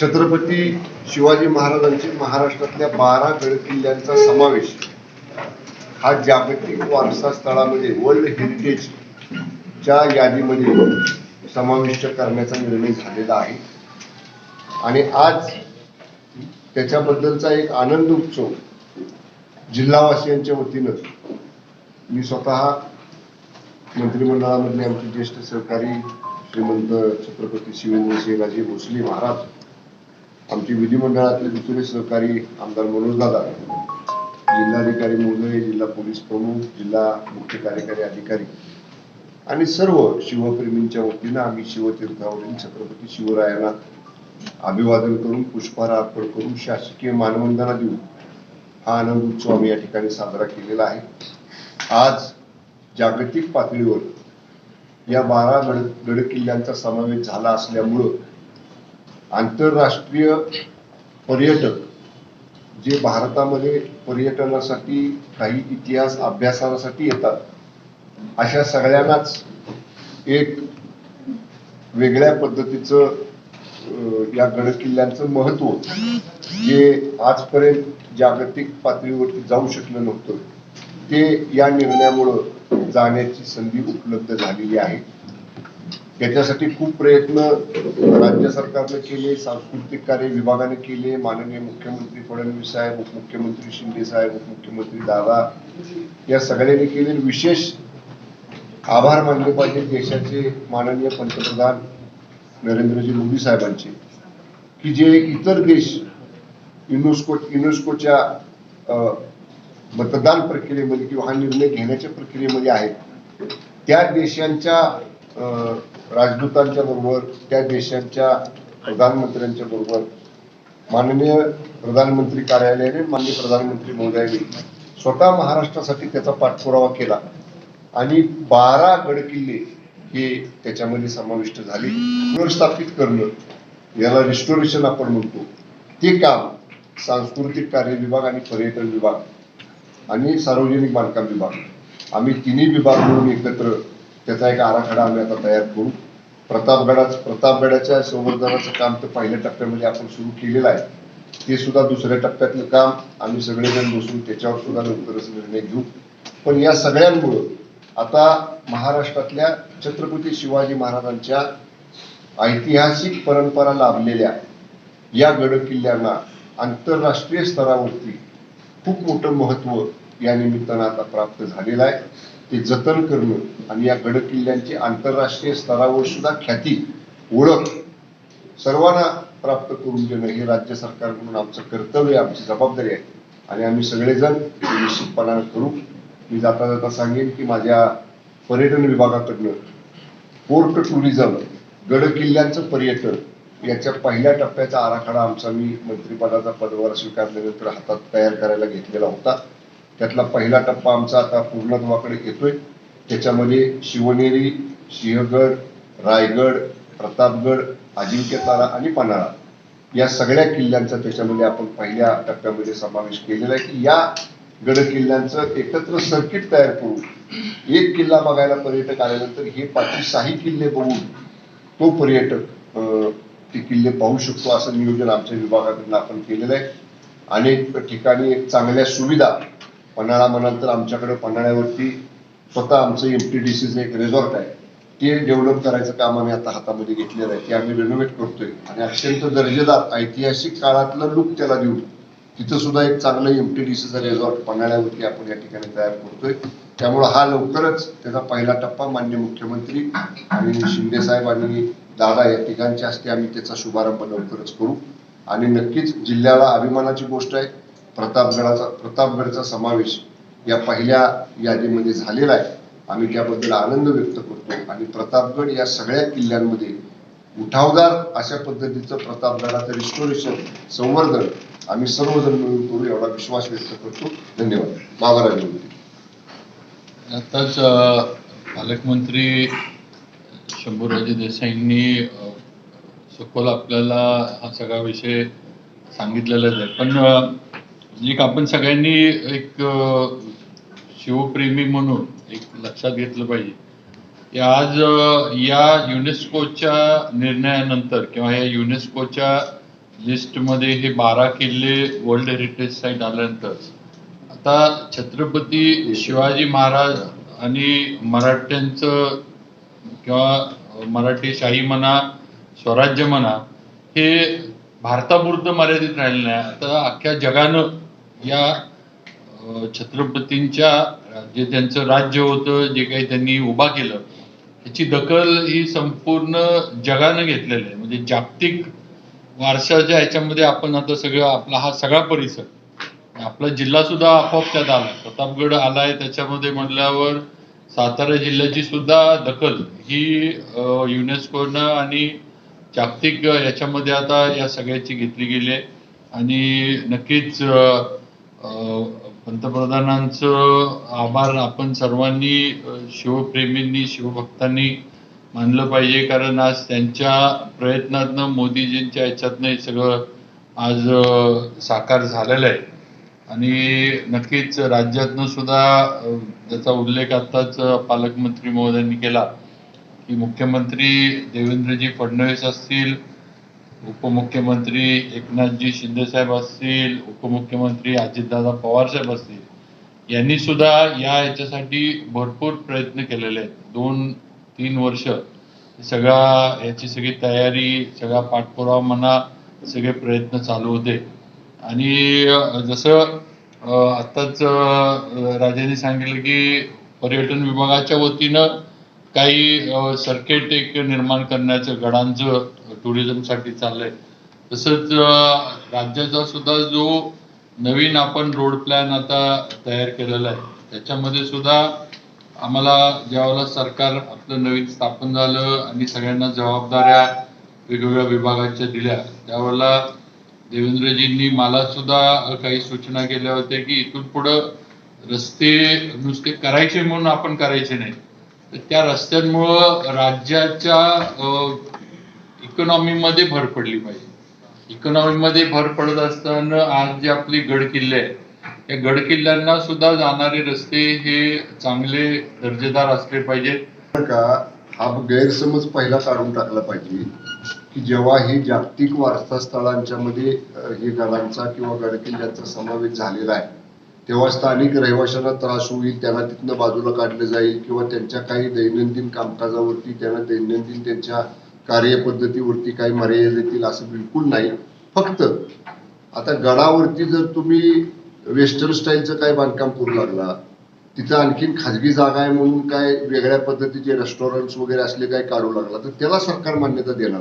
छत्रपती शिवाजी महाराजांची महाराष्ट्रातल्या बारा गड किल्ल्यांचा समावेश. हा जागतिक वारसा स्थळामध्ये वर्ल्ड हेरिटेज च्या यादीमध्ये समाविष्ट करण्याचा निर्णय झालेला आहे. आणि आज त्याच्याबद्दलचा एक आनंद उत्सव जिल्हावासियांच्या वतीनं मी स्वतः मंत्रिमंडळामधले आमचे ज्येष्ठ सहकारी श्रीमंत छत्रपती शिवेंद्रसिंहराजे भोसले महाराज आमचे विधिमंडळातले दुसरे सहकारी आमदार मनोज दादा जिल्हाधिकारी महोदय जिल्हा पोलीस प्रमुख जिल्हा मुख्य कार्यकारी अधिकारी आणि सर्व शिवप्रेमींच्या वतीनं आम्ही शिवतीर्थावरील छत्रपती शिवरायांना अभिवादन करून पुष्पहार अर्पण करून शासकीय मानवंदना देऊन हा आनंद उत्सव आम्ही या ठिकाणी साजरा केलेला आहे. आज जागतिक पातळीवर या बारा गड गड किल्ल्यांचा समावेश झाला असल्यामुळं आंतरराष्ट्रीय पर्यटक जे भारतामध्ये पर्यटनासाठी काही इतिहास अभ्यासासाठी येतात अशा सगळ्यांनाच एक वेगळ्या पद्धतीचं या गड किल्ल्यांचं महत्त्व जे आजपर्यंत जागतिक पातळीवरती जाऊ शकलं नव्हतं. ते या निर्णयामुळं जाण्याची संधी उपलब्ध झालेली आहे. त्याच्यासाठी खूप प्रयत्न राज्य सरकारने केले सांस्कृतिक कार्य विभागाने केले माननीय मुख्यमंत्री फडणवीस साहेब उपमुख्यमंत्री शिंदे साहेब उपमुख्यमंत्री दादा या सगळ्यांनी केले विशेष आभार मानले पाहिजे देशाचे माननीय पंतप्रधान नरेंद्रजी मोदी साहेबांचे की जे इतर देश युनेस्को युनेस्कोच्या मतदान प्रक्रियेमध्ये किंवा हा निर्णय घेण्याच्या प्रक्रियेमध्ये आहेत त्या देशांच्या राजदूतांच्या बरोबर त्या देशांच्या प्रधानमंत्र्यांच्या बरोबर माननीय प्रधानमंत्री कार्यालयाने माननीय प्रधानमंत्री महोदयांनी स्वतः महाराष्ट्रासाठी त्याचा पाठपुरावा केला आणि बारा गडकिल्ले हे त्याच्यामध्ये समाविष्ट झाले. पुनर्स्थापित करणं याला रिस्टोरेशन आपण म्हणतो. ते काम सांस्कृतिक कार्य विभाग आणि पर्यटन विभाग आणि सार्वजनिक बांधकाम विभाग. आम्ही तिन्ही विभाग म्हणून एकत्र त्याचा एक आराखडा आम्ही आता तयार करू. प्रतापगडाच प्रतापगडाच्या संवर्धनाचं काम तर पहिल्या टप्प्यामध्ये आपण सुरू केलेलं आहे. ते सुद्धा दुसऱ्या टप्प्यातलं काम आम्ही सगळेजण बसून त्याच्यावर सुद्धा लवकरच निर्णय घेऊ. पण या सगळ्यांमुळं आता महाराष्ट्रातल्या छत्रपती शिवाजी महाराजांच्या ऐतिहासिक परंपरा लाभलेल्या या गड किल्ल्यांना आंतरराष्ट्रीय स्तरावरती खूप मोठं महत्त्व या निमित्तानं आता प्राप्त झालेलं आहे. ते जतन करणं आणि या गडकिल्ल्यांची आंतरराष्ट्रीय स्तरावर सुद्धा ख्याती ओळख सर्वांना प्राप्त करून देणं हे राज्य सरकारकडून आमचं कर्तव्य आमची जबाबदारी आहे. आणि आम्ही सगळेजण निश्चितपणानं करू. मी जाता जाता सांगेन की माझ्या पर्यटन विभागाकडनं पोर्ट टुरिझम गड किल्ल्यांचं पर्यटन याच्या पहिल्या टप्प्याचा आराखडा आमचा मी मंत्रिपदाचा पदभार स्वीकारल्यानंतर हातात तयार करायला घेतलेला होता. त्यातला पहिला टप्पा आमचा आता पूर्णत्वाकडे येतोय. त्याच्यामध्ये शिवनेरी सिंहगड रायगड प्रतापगड अजिंक्यतारा आणि पन्हाळा या सगळ्या किल्ल्यांचा त्याच्यामध्ये आपण पहिल्या टप्प्यामध्ये समावेश केलेला आहे की या गड किल्ल्यांचं एकत्र सर्किट तयार करून एक किल्ला बघायला पर्यटक आल्यानंतर हे पाठी सहा किल्ले बघून तो पर्यटक ते किल्ले पाहू शकतो असं नियोजन आमच्या विभागाकडून आपण केलेलं आहे. अनेक ठिकाणी एक चांगल्या सुविधा पन्हाळा म्हणाल तर आमच्याकडे पन्हाळ्यावरती स्वतः आमचं एम टी डी सीचं एक रिझॉर्ट आहे. ते डेव्हलप करायचं काम आम्ही आता हातामध्ये घेतलेलं आहे. ते आम्ही रिनोव्हेट करतोय. आणि अत्यंत दर्जेदार ऐतिहासिक काळातलं लुक त्याला देऊन तिथं सुद्धा एक चांगलं एम टी डी सीचा रिझॉर्ट पन्हाळ्यावरती आपण या ठिकाणी तयार करतोय. त्यामुळे हा लवकरच त्याचा पहिला टप्पा मान्य मुख्यमंत्री आणि शिंदे साहेब आणि दादा या तिघांच्या हस्ते आम्ही त्याचा शुभारंभ लवकरच करू. आणि नक्कीच जिल्ह्याला अभिमानाची गोष्ट आहे. प्रतापगडाचा प्रतापगडचा समावेश या पहिल्या यादीमध्ये झालेला आहे. आम्ही त्याबद्दल आनंद व्यक्त करतो. आणि प्रतापगड या सगळ्या किल्ल्यांमध्ये उठावदार अशा पद्धतीचं प्रतापगडाचं रिस्टोरेशन संवर्धन आम्ही सर्वजण मिळून करू एवढा विश्वास व्यक्त करतो. धन्यवाद. बाबाराज आताच पालकमंत्री शंभूराजे देसाईंनी सखोल आपल्याला हा सगळा विषय सांगितलेलाच आहे. पण एक म्हणजे आपण सगळ्यांनी एक शिवप्रेमी म्हणून एक लक्षात घेतलं पाहिजे की आज या युनेस्कोच्या निर्णयानंतर किंवा या युनेस्कोच्या लिस्टमध्ये हे बारा किल्ले वर्ल्ड हेरिटेज साईट आल्यानंतर आता छत्रपती शिवाजी महाराज आणि मराठ्यांचं किंवा मराठी शाही म्हणा स्वराज्य म्हणा हे भारतापुरतं मर्यादित राहिलं नाही. आता अख्ख्या जगानं या छत्रपतींच्या जे त्यांचं राज्य होतं जे काही त्यांनी उभा केलं त्याची दखल ही संपूर्ण जगानं घेतलेली आहे. म्हणजे जागतिक वारशाच्या ह्याच्यामध्ये आपण आता सगळं आपला हा सगळा परिसर आपला जिल्हा सुद्धा आपोआप त्यात आला. प्रतापगड आलाय त्याच्यामध्ये म्हटल्यावर सातारा जिल्ह्याची सुद्धा दखल ही युनेस्कोनं आणि जागतिक याच्यामध्ये आता या सगळ्याची घेतली गेली आहे. आणि नक्कीच पंतप्रधानांचं आभार आपण सर्वांनी शिवप्रेमींनी शिवभक्तांनी मानलं पाहिजे. कारण आज त्यांच्या प्रयत्नातनं मोदीजींच्या ह्याच्यातनं हे सगळं आज साकार झालेलं आहे. आणि नक्कीच राज्यातनं सुद्धा त्याचा उल्लेख आत्ताच पालकमंत्री महोदयांनी केला की मुख्यमंत्री देवेंद्रजी फडणवीस असतील उपमुख्यमंत्री एकनाथजी शिंदेसाहेब असतील उपमुख्यमंत्री अजितदादा पवार साहेब असतील यांनी सुद्धा या याच्यासाठी भरपूर प्रयत्न केलेले आहेत. दोन तीन वर्ष सगळा याची सगळी तयारी सगळा पाठपुरावा म्हणा सगळे प्रयत्न चालू होते. आणि जसं आत्ताच राजाने राजांनी सांगितलं की पर्यटन विभागाच्या वतीनं काही सर्किट एक निर्माण करण्याचं गडांचं टुरिझमसाठी चाललंय. तसंच राज्याचा सुद्धा जो नवीन आपण रोड प्लॅन आता तयार केलेला आहे त्याच्यामध्ये सुद्धा आम्हाला ज्यावेळेला सरकार आपलं नवीन स्थापन झालं आणि सगळ्यांना जबाबदाऱ्या वेगवेगळ्या विभागाच्या दिल्या त्यावेळेला देवेंद्रजींनी मला सुद्धा काही सूचना केल्या होत्या की इथून पुढं रस्ते नुसते करायचे म्हणून आपण करायचे नाही. तर त्या रस्त्यांमुळं राज्याच्या इकॉनॉमीमध्ये भर पडली पाहिजे. इकॉनॉमीमध्ये भर पडत असताना आज जे आपली गड किल्ले आहेत या गड किल्ल्यांना सुद्धा जाणारे रस्ते हे चांगले दर्जेदार असले पाहिजेत. का हा गैरसमज पहिला काढून टाकला पाहिजे. की जेव्हा हे जागतिक वारसा स्थळांच्या मध्ये हे गडांचा किंवा गडकिल्ल्यांचा समावेश झालेला आहे तेव्हा स्थानिक रहिवाशांना त्रास होईल त्यांना तिथनं बाजूला काढलं जाईल किंवा त्यांच्या काही दैनंदिन कामकाजावरती त्यांना दैनंदिन त्यांच्या कार्यपद्धतीवरती काही मर्यादा येतील असं बिलकुल नाही. फक्त आता गडावरती जर तुम्ही वेस्टर्न स्टाईलचं काय बांधकाम करू लागला तिथं आणखीन खाजगी जागा आहे म्हणून काय वेगळ्या पद्धतीचे रेस्टॉरंट्स वगैरे असले काही काढू लागला तर त्याला सरकार मान्यता देणार